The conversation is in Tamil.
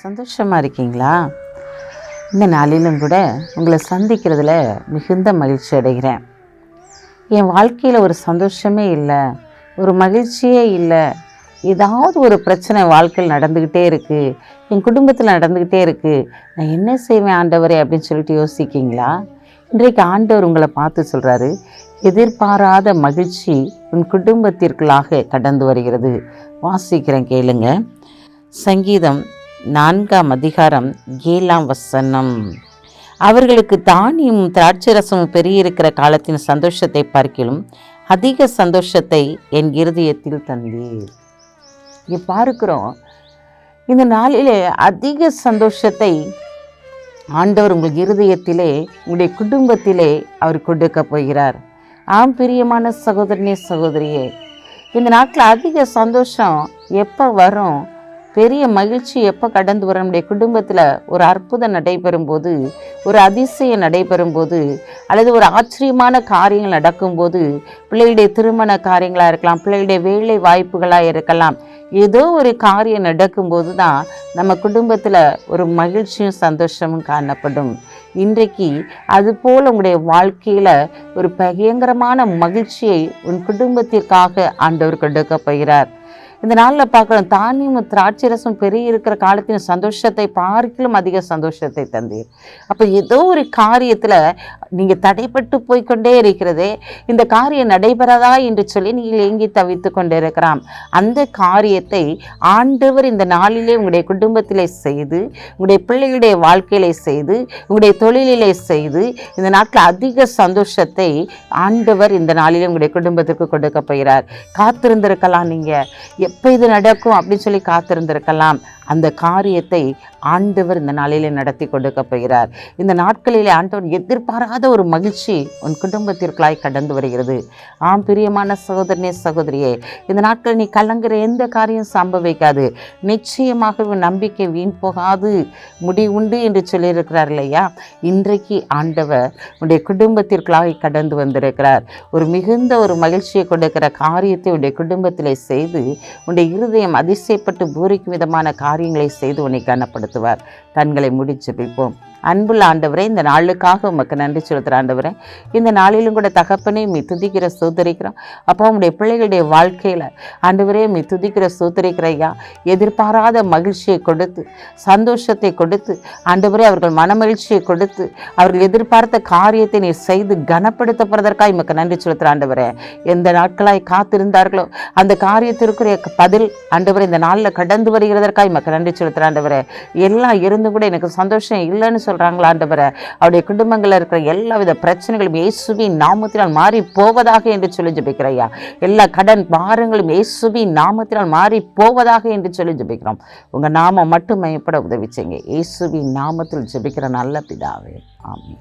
சந்தோஷமாக இருக்கீங்களா? இந்த நாளிலும் கூட உங்களை சந்திக்கிறதுல மிகுந்த மகிழ்ச்சி அடைகிறேன். என் வாழ்க்கையில் ஒரு சந்தோஷமே இல்லை ஒரு மகிழ்ச்சியே இல்லை. ஏதாவது ஒரு பிரச்சனை வாழ்க்கையில் நடந்துக்கிட்டே இருக்குது என் குடும்பத்தில் நடந்துக்கிட்டே இருக்குது நான் என்ன செய்வேன் ஆண்டவரே அப்படின்னு சொல்லிட்டு யோசிக்கிங்களா? இன்றைக்கு ஆண்டவர் உங்களை பார்த்து சொல்கிறாரு எதிர்பாராத மகிழ்ச்சி உன் குடும்பத்திற்குள்ளாக கடந்து வருகிறது. வாசிக்கிறேன் கேளுங்க. சங்கீதம் நான்காம் அதிகாரம் ஏழாம் வசனம். அவர்களுக்கு தானியும் திராட்சரசமும் பெருகியிருக்கிற காலத்தின் சந்தோஷத்தை பார்க்கிலும் அதிக சந்தோஷத்தை என் இருதயத்தில் தந்தீர். இங்கே பார்க்கிறோம் இந்த நாளிலே அதிக சந்தோஷத்தை ஆண்டவர் உங்கள் இருதயத்திலே உங்களுடைய குடும்பத்திலே அவர் கொடுக்க போகிறார். ஆம் பிரியமான சகோதரனே சகோதரியே இந்த நாட்டில் அதிக சந்தோஷம் எப்போ வரும்? பெரிய மகிழ்ச்சி எப்போ கடந்து வரும்? நம்முடைய குடும்பத்தில் ஒரு அற்புதம் நடைபெறும் போது ஒரு அதிசயம் நடைபெறும் போது அல்லது ஒரு ஆச்சரியமான காரியங்கள் நடக்கும்போது பிள்ளைகளுடைய திருமண காரியங்களாக இருக்கலாம் பிள்ளைகளுடைய வேலை வாய்ப்புகளாக இருக்கலாம் ஏதோ ஒரு காரியம் நடக்கும்போது தான் நம்ம குடும்பத்தில் ஒரு மகிழ்ச்சியும் சந்தோஷமும் காணப்படும். இன்றைக்கு அதுபோல் உங்களுடைய வாழ்க்கையில் ஒரு பயங்கரமான மகிழ்ச்சியை உன் குடும்பத்திற்காக ஆண்டவர் கொடுக்க போகிறார். இந்த நாளில் பார்க்குறோம் தானியமும் திராட்சை ரசம் பெரிய இருக்கிற காலத்தின் சந்தோஷத்தை பார்க்கிலும் அதிக சந்தோஷத்தை தந்தீர். அப்போ ஏதோ ஒரு காரியத்தில் நீங்கள் தடைப்பட்டு போய்க்கொண்டே இருக்கிறதே இந்த காரியம் நடைபெறாதா என்று சொல்லி நீங்கள் ஏங்கி தவித்து கொண்டே இருக்கிறாம் அந்த காரியத்தை ஆண்டவர் இந்த நாளிலே உங்களுடைய குடும்பத்திலே செய்து உங்களுடைய பிள்ளைகளுடைய வாழ்க்கையிலே செய்து உங்களுடைய தொழிலிலே செய்து இந்த நாட்டில் அதிக சந்தோஷத்தை ஆண்டவர் இந்த நாளிலே உங்களுடைய குடும்பத்துக்கு கொடுக்க போகிறார். காத்திருந்திருக்கலாம் நீங்கள் எப்போ இது நடக்கும் அப்படின்னு சொல்லி காத்திருந்திருக்கலாம். அந்த காரியத்தை ஆண்டவர் இந்த நாளிலே நடத்தி கொடுக்க போகிறார். இந்த நாட்களிலே ஆண்டவர் எதிர்பாராத ஒரு மகிழ்ச்சி உன் குடும்பத்திற்குள்ளாய் கடந்து வருகிறது. ஆம் பிரியமான சகோதரனே சகோதரியே இந்த நாட்கள் நீ கலங்குற எந்த காரியம் சம்பவிக்காது. நிச்சயமாக உன் நம்பிக்கை வீண் போகாது. முடிவுண்டு என்று சொல்லியிருக்கிறார் இல்லையா? இன்றைக்கு ஆண்டவர் உன்னுடைய குடும்பத்திற்குள்ளாய் கடந்து வந்திருக்கிறார். ஒரு மிகுந்த ஒரு மகிழ்ச்சியை கொடுக்கிற காரியத்தை உன்னுடைய குடும்பத்தில் செய்து உன்னுடைய இருதயம் அதிசயப்பட்டு பூரிக்கும் விதமான காரியம் காரியங்களை செய்து உன்னை கனப்படுத்துவார். கண்களை முடிச்சு பிப்போம் அன்புள்ள ஆண்டவரே இந்த நாளுக்காக உமக்கு நன்றி செலுத்துகிற ஆண்டவரே. இந்த நாளிலும் கூட தகப்பனே மீ துதிக்கிற சூத்தரிக்கிறோம் அப்போ உங்களுடைய பிள்ளைகளுடைய வாழ்க்கையில் ஆண்டவரே மீ துதிக்கிற சூத்தரிக்கிற ஐயா. எதிர்பாராத மகிழ்ச்சியை கொடுத்து சந்தோஷத்தை கொடுத்து ஆண்டவரே அவர்கள் மனமகிழ்ச்சியை கொடுத்து அவர்கள் எதிர்பார்த்த காரியத்தை நீ செய்து கனப்படுத்தப்படுறதற்காக உமக்கு நன்றி செலுத்துகிற ஆண்டவரே. எந்த நாட்களாய் காத்திருந்தார்களோ அந்த காரியத்திற்குரிய பதில் ஆண்டவரே இந்த நாளில் கடந்து வருகிறதற்காக உமக்கு நன்றி செலுத்துகிற ஆண்டவரே. எல்லாம் இருந்தும் கூட எனக்கு சந்தோஷம் இல்லைன்னு சொல்கிறாங்களா ஆண்டவரை? அவருடைய குடும்பங்களில் இருக்கிற எல்லா வித பிரச்சனைகளும் இயேசுவின் நாமத்தினால் மாறி போவதாக என்று சொல்லி ஜபிக்கிறையா எல்லா கடன் பாரங்களும் இயேசுவின் நாமத்தினால் மாறி போவதாக என்று சொல்லி ஜபிக்கிறோம். உங்கள் நாமம் மட்டும் மேம்பட உதவி செய்யுங்க இயேசுவின் நாமத்தில் ஜபிக்கிற நல்ல பிதாவே. ஆமாம்